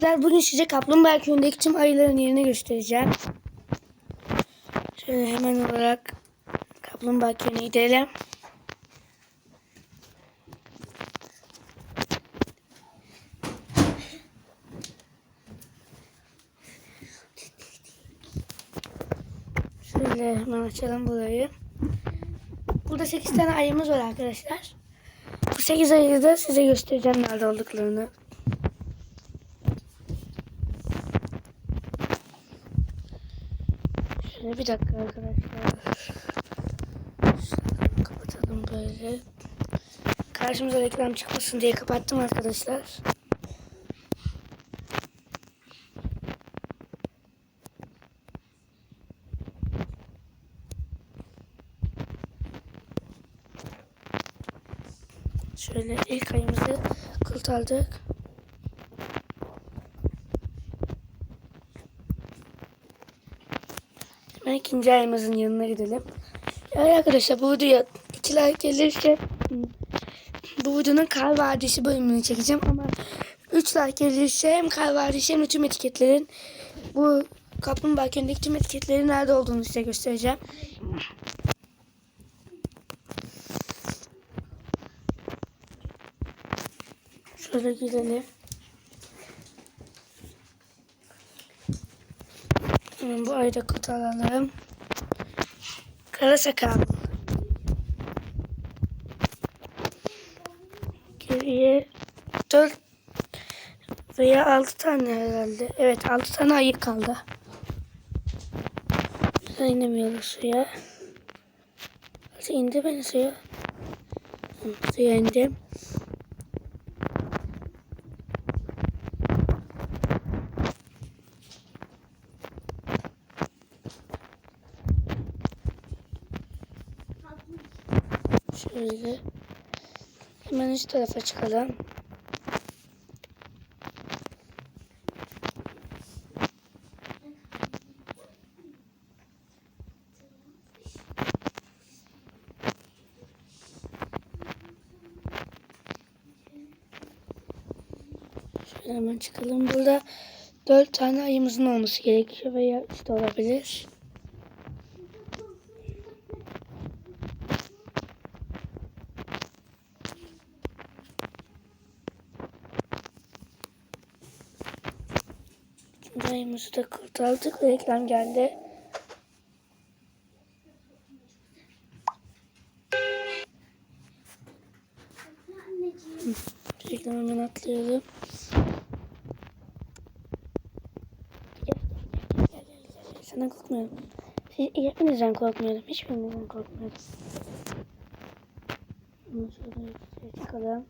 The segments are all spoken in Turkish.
Bugün size kaplumbağa köyündeki tüm ayıların yerini göstereceğim. Şöyle hemen olarak kaplumbağa köyüne gidelim. Şöyle hemen açalım burayı. Burada 8 tane ayımız var arkadaşlar. Bu 8 ayıyı da size göstereceğim nerede olduklarını. Şöyle bir dakika arkadaşlar. Kapatalım böyle. Karşımıza reklam çıkmasın diye kapattım arkadaşlar. Şöyle ilk ayımızı kurtardık. Hemen ikinci ayımızın yanına gidelim. Yani arkadaşlar bu videoya iki like gelirse bu videonun Kar Vadisi bölümünü çekeceğim ama 3 like gelirse hem Kar Vadisi hem de tüm etiketlerin bu Kaplumbağa köyündeki tüm etiketlerin nerede olduğunu size göstereceğim. Şöyle gidelim. Hemen bu ayda kutu alalım. Kara sakal. Geriye 4 veya 6 tane herhalde. Evet 6 tane ayı kaldı. Şöyle inemiyoruz suya. Hadi indi beni suya. Suya indim. Şöyle. Hemen üst tarafa çıkalım. Şöyle hemen çıkalım. Burada dört tane ayımızın olması gerekiyor veya de olabilir. Şimdi ayımızı da kurtardık. Reklam geldi. Reklam hemen atlayalım. Sana korkmuyorum. Hepinizden korkmuyorum. Hiçbirinizden korkmuyorum. Hemen şöyle yukarıya çıkalım.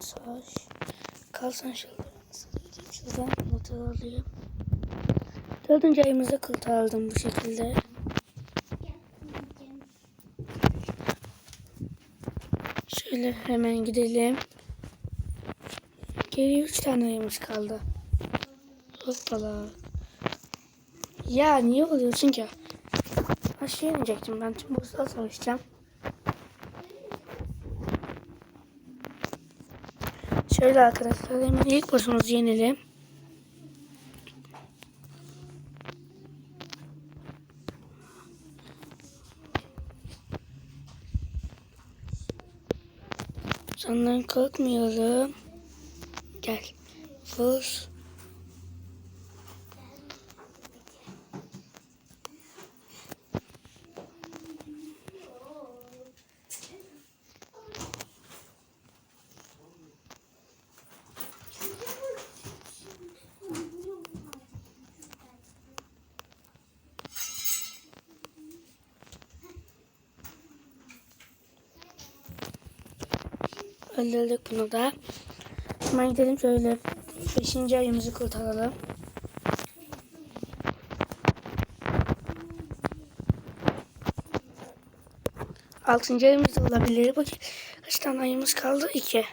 Taş. Kalsan. Nasıl gideyim şuradan? Motor alayım. Dördüncü ayımızda kurtardım bu şekilde. Şöyle hemen gidelim. Geriye üç tane ayımız kaldı. Hoppala. Ya niye oluyorsun ki? Aşağı inecektim ben. Tüm boss'la savaşacağım. Şöyle arkadaşlar hemen ilk boss'umuzu yenelim. Senden korkmayalım. Gel. Vur. Öldürdük bunu da. Hemen gidelim şöyle. Beşinci ayımızı kurtaralım. Altıncı ayımız olabilir. Bak kaç tane ayımız kaldı? İki.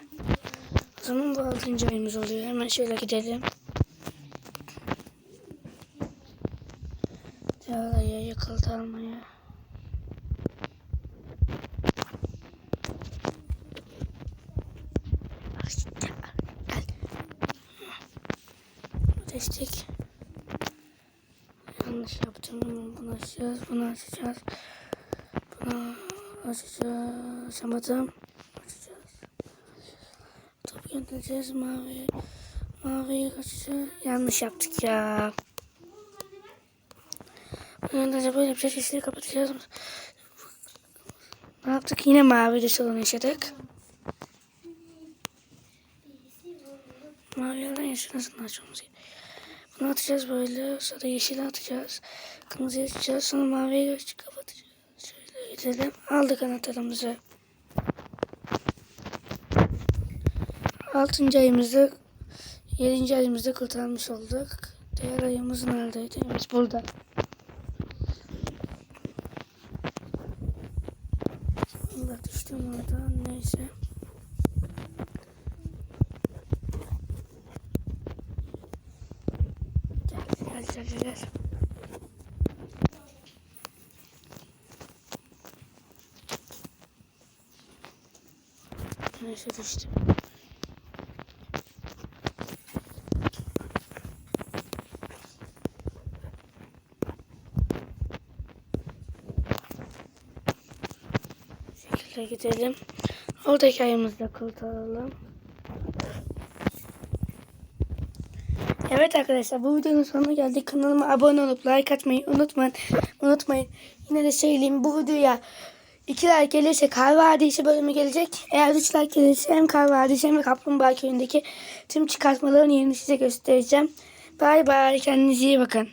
O zaman bu altıncı ayımız oluyor. Hemen şöyle gidelim. Yaraya yıkıldı almaya. Gel. Destek. Yanlış yaptım. Bunu açacağız. Bunu açacağız. Bunu açacağız. Açamadım. Açacağız. Top göndereceğiz. Mavi. Maviyi açacağız. Yanlış yaptık ya. Göndereceğiz. Böyle yapacağız. Yeşili kapatacağız. Ne yaptık? Yine mavi de sorun yaşadık. Mavi yerden yeşil nasıl açmamız gerekiyor? Bunu atacağız böyle. Sonra yeşili atacağız. Kırmızıyı açacağız. Sonra maviyi aç- kapatacağız. Şöyle gidelim. Aldık anahtarımızı. Altıncı ayımızda yedinci ayımızda kurtarmış olduk. Diğer ayımız neredeydi? Evet burada. Allah düştüm oradan. Neyse. Gel. Neyse düştüm. Gidelim. Oradaki ayımızı kurtaralım. Evet arkadaşlar bu videonun sonuna geldik. Kanalıma abone olup like atmayı unutmayın. Unutmayın. Yine de söyleyeyim bu videoya 2 like gelirse Kar Vadisi bölümü gelecek. Eğer 3 like gelirse hem Kar Vadisi hem de Kaplumbağa köyündeki tüm çıkartmaların yerini size göstereceğim. Bay bay. Kendinize iyi bakın.